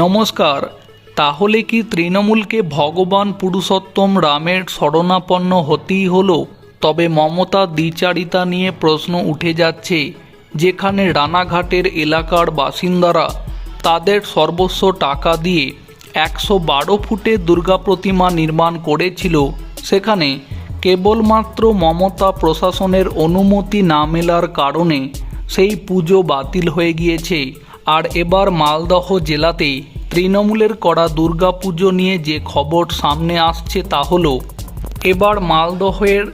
নমস্কার, তাহলে কি তৃণমূলকে ভগবান পুরুষোত্তম রামের শরণাপন্ন হতেই হলো? তবে মমতা দ্বিচারিতা নিয়ে প্রশ্ন উঠে যাচ্ছে, যেখানে রানাঘাটের এলাকার বাসিন্দারা তাদের সর্বস্ব টাকা দিয়ে একশো বারো ফুটের দুর্গা প্রতিমা নির্মাণ করেছিল। সেখানে কেবলমাত্র মমতা প্রশাসনের অনুমতি না মেলার কারণে সেই পুজো বাতিল হয়ে গিয়েছে। আর এবার মালদহ জেলাতে তৃণমূলের করা দুর্গাপুজো নিয়ে যে খবর সামনে আসছে তা হল, এবার মালদহের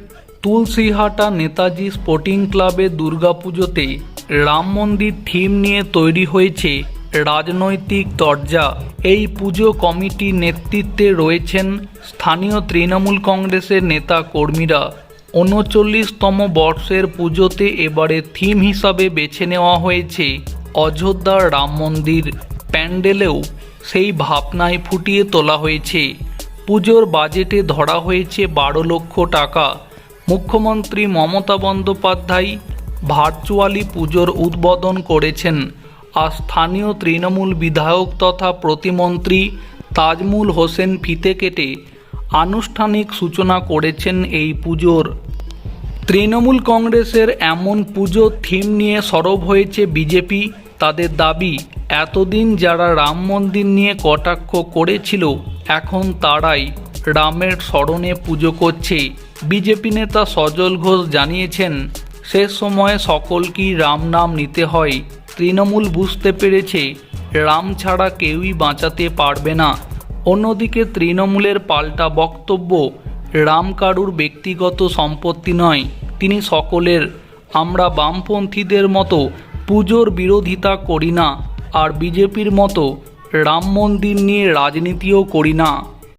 তুলসীহাটা নেতাজি স্পোর্টিং ক্লাবের দুর্গাপুজোতে রাম মন্দির থিম নিয়ে তৈরি হয়েছে রাজনৈতিক দরজা এই পুজো কমিটির নেতৃত্বে রয়েছেন স্থানীয় তৃণমূল কংগ্রেসের নেতা কর্মীরা। উনচল্লিশতম বর্ষের পুজোতে এবারে থিম হিসাবে বেছে নেওয়া হয়েছে অযোধ্যার রাম মন্দির প্যান্ডেলেও সেই ভাবনায় ফুটিয়ে তোলা হয়েছে। পুজোর বাজেটে ধরা হয়েছে বারো লক্ষ টাকা। মুখ্যমন্ত্রী মমতা বন্দ্যোপাধ্যায় ভার্চুয়ালি পুজোর উদ্বোধন করেছেন। আর স্থানীয় তৃণমূল বিধায়ক তথা প্রতিমন্ত্রী তাজমুল হোসেন ফিতে কেটে আনুষ্ঠানিক সূচনা করেছেন এই পুজোর। তৃণমূল কংগ্রেসের এমন পুজো থিম নিয়ে সরব হয়েছে বিজেপি। তাদের দাবি, এতদিন যারা রাম মন্দির নিয়ে কটাক্ষ করেছিল, এখন তারাই রামের স্মরণে পুজো করছে। বিজেপি নেতা সজল ঘোষ জানিয়েছেন শেষ সময়ে সকলকেই রাম নাম নিতে হয়। তৃণমূল বুঝতে পেরেছে, রাম ছাড়া কেউই বাঁচাতে পারবে না। অন্যদিকে তৃণমূলের পাল্টা বক্তব্য রাম কারুর ব্যক্তিগত সম্পত্তি নয়। তিনি সকলের, আমরা বামপন্থীদের মতো পুজোর বিরোধিতা করি না, আর বিজেপির মতো রাম মন্দির নিয়ে রাজনীতিও করি না।